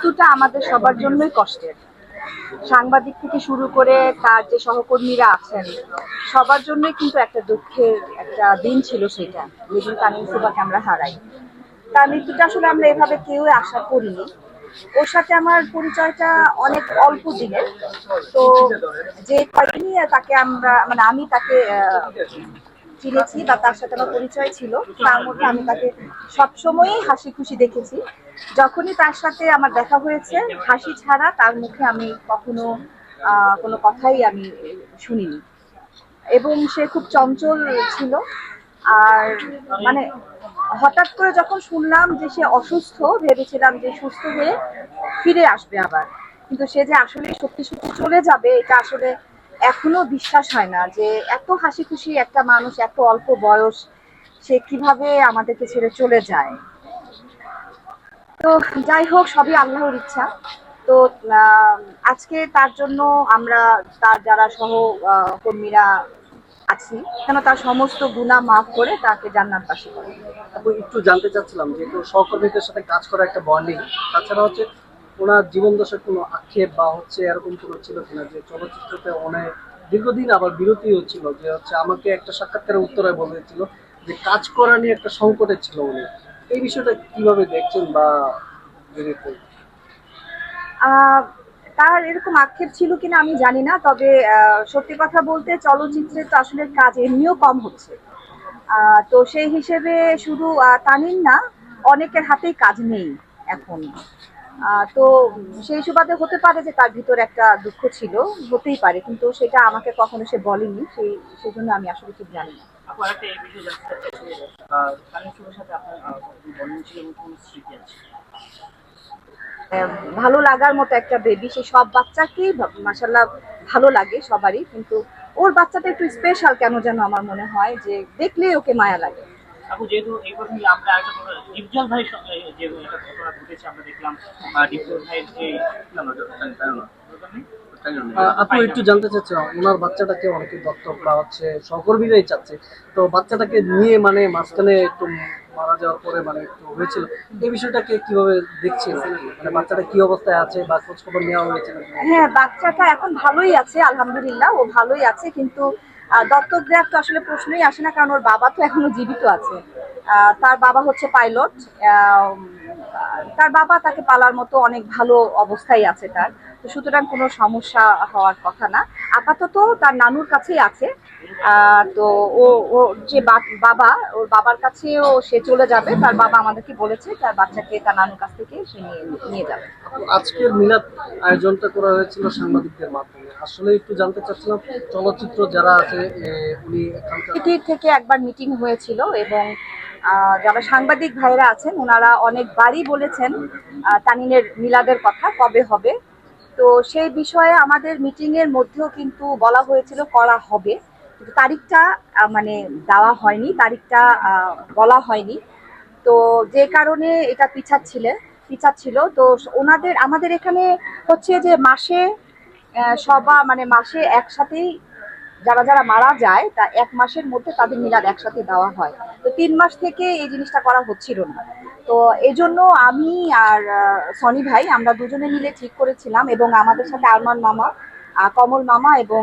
মৃত্যুটা আমাদের সবার জন্যই কষ্টের। সাংবাদিক থেকে শুরু করে তার যে সহকর্মীরা আছেন, সবার জন্যই কিন্তু একটা দুঃখের একটা দিন ছিল সেটা যেদিন তামিম সুবাকে আমরা হারাই। তার মৃত্যুটা আসলে আমরা এভাবে কেউ আশা করিনি। ওর সাথে আমার পরিচয়টা অনেক অল্প দিনের। তো যে কয়েকদিনই তাকে আমরা মানে আমি তাকে চিনেছি বা তার সাথে আমার পরিচয় ছিল, তার মধ্যে আমি তাকে সবসময়ই হাসি খুশি দেখেছি। যখনই তার সাথে আমার দেখা হয়েছে, হাসি ছাড়া তার মুখে আমি কখনো কোনো কথাই আমি শুনিনি। এবং সে খুব চঞ্চল ছিল। আর মানে হঠাৎ করে যখন শুনলাম যে সে অসুস্থ, ভেবেছিলাম যে সুস্থ হয়ে ফিরে আসবে আবার। কিন্তু সে যে আসলে সত্যি সত্যি চলে যাবে, এটা আসলে এখনও বিশ্বাস হয় না যে এত হাসি খুশি একটা মানুষ, এত অল্প বয়স, সে কীভাবে আমাদেরকে ছেড়ে চলে যায়। তো যাই হোক, সবই আল্লাহর ইচ্ছা। তো আজকে তার জন্য আমরা তার যারা সহ কর্মীরা আছি কেন তার সমস্ত গুণা মাফ করে তাকে জান্নাতবাসী করে। একটু জানতে চাচ্ছিলাম যে সহকর্মীদের সাথে কাজ করা একটা বন্ডিং, তাছাড়া হচ্ছে ওনার জীবন দশার কোনো আক্ষেপ বা হচ্ছে এরকম কোনো ছিল কিনা? যে চলচ্চিত্রতে অনেক দীর্ঘদিন আবার বিরতি ছিল, যে হচ্ছে আমাকে একটা সাক্ষাৎকারের উত্তরে বলেছিল যে কাজ করা নিয়ে একটা সংকটে ছিল উনি। এই বিষয়টা কীভাবে দেখছেন বা যদি তার এরকম আক্ষেপ ছিল কিনা আমি জানি না, তবে সত্যি কথা বলতে চলচ্চিত্রে তো আসলে কাজ এমনিও কম হচ্ছে। তো সেই হিসেবে শুধু তানিম না, অনেকের হাতেই কাজ নেই এখন। তো সেই সুবাদে হতে পারে যে তার ভিতর একটা দুঃখ ছিল হতেই পারে কিন্তু সেটা আমাকে কখনো সে বলেনি সেই সেই জন্য আমি আসলে ঠিক জানি না। ভালো লাগার মতো একটা বেবি সে সব বাচ্চাকেই মাসাল্লাহ ভালো লাগে সবারই কিন্তু ওর বাচ্চাটা একটু স্পেশাল কেন যেন আমার মনে হয় যে দেখলেই ওকে মায়া লাগে। আপু যেহেতু এই প্রসঙ্গে আমরা একটা ডিপজল ভাইয়ের সঙ্গে যে একটা ঘটনা ঘটেছে আমরা দেখলাম ডিপজল ভাইয়ের যে আপু একটু জানতে চাচ্ছিলাম ওনার বাচ্চাটাকে অনেকে দত্তক বা হচ্ছে সহকর্মীরাই চাচ্ছে। তো বাচ্চাটাকে নিয়ে মানে মাঝখানে একটু মারা যাওয়ার পরে মানে একটু হয়েছিল। এই বিষয়টাকে কীভাবে দেখছেন? মানে বাচ্চাটা কি অবস্থায় আছে বা খোঁজ খবর নেওয়া হয়েছে নাকি? হ্যাঁ বাচ্চাটা এখন ভালোই আছে আলহামদুলিল্লাহ ও ভালোই আছে কিন্তু দত্তক তো আসলে প্রশ্নই আসে না, কারণ ওর বাবা তো এখনও জীবিত আছে। তার বাবা হচ্ছে পাইলট। তার বাবা তাকে পালার মতো অনেক ভালো অবস্থায় আছে তার। সুতরাং কোনো সমস্যা হওয়ার কথা না। আপাতত তার নানুর কাছেই আছে। তো ও ও যে বাবা ওর বাবার কাছেও সে চলে যাবে। তার বাবা আমাদেরকে বলেছে তার বাচ্চাকে তার নানুর কাছ থেকে সে নিয়ে নিয়ে যাবে। আজকের মিলাদ আয়োজনটা করা হয়েছিল সাংবাদিকদের মাধ্যমে। আসলে একটু জানতে চাচ্ছিলাম চলচ্চিত্র যারা আছে উনি থেকে একবার মিটিং হয়েছিল এবং যারা সাংবাদিক ভাইরা আছেন ওনারা অনেকবারই বলেছেন তানিনের মিলাদের কথা কবে হবে। তো সেই বিষয়ে আমাদের মিটিং এর মধ্যেও কিন্তু বলা হয়েছিল করা হবে। কিন্তু তারিখটা মানে দেওয়া হয়নি, তারিখটা বলা হয়নি। তো যে কারণে এটা পিছাচ্ছিলে, পিছাচ্ছিল। তো ওনাদের, আমাদের এখানে হচ্ছে যে মাসে সবা মানে মাসে একসাথেই যারা যারা মারা যায়, তা এক মাসের মধ্যে তাদের মিলাদ একসাথে দেওয়া হয়। তো তিন মাস থেকে এই জিনিসটা করা হচ্ছিল না। তো এই জন্য আমি আর সনি ভাই আমরা দুজনে মিলে ঠিক করেছিলাম এবং আমাদের সাথে আরমান মামা কমল মামা এবং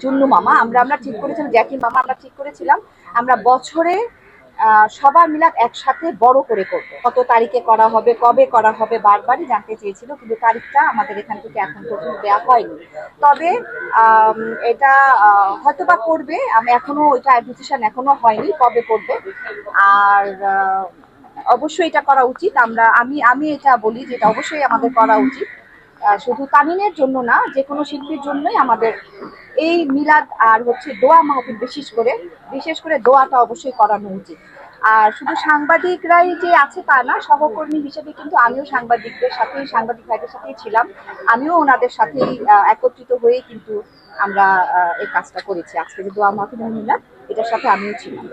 চুন্নু মামা, আমরা আমরা ঠিক করেছিলাম, জ্যাকি মামা আমরা ঠিক করেছিলাম। আমরা বছরে সবার মিলাদ একসাথে বড় করে করব। কত তারিখে করা হবে, কবে করা হবে বারবারই জানতে চেয়েছিল, কিন্তু তারিখটা আমাদের এখান থেকে এখন পর্যন্ত দেওয়া হয়নি। তবে এটা হয়তো বা করবে, আমি এখনও ওইটা ডিসিশন এখনও হয়নি কবে করবে। আর অবশ্যই এটা করা উচিত। আমরা, আমি আমি এটা বলি যে এটা অবশ্যই আমাদের করা উচিত। শুধু তামিনের জন্য না যে কোনো শিল্পীর জন্যই আমাদের এই মিলাদ আর হচ্ছে দোয়া মাহফিল বিশেষ করে বিশেষ করে দোয়াটা অবশ্যই করানো উচিত। আর শুধু সাংবাদিকরাই যে আছে তা না, সহকর্মী হিসেবে কিন্তু আমিও সাংবাদিকদের সাথেই, সাংবাদিক ভাইদের সাথেই ছিলাম। আমিও ওনাদের সাথেই একত্রিত হয়ে কিন্তু আমরা এই কাজটা করেছি। আজকে যে দোয়া মাহফিল মিলাদ, এটার সাথে আমিও ছিলাম।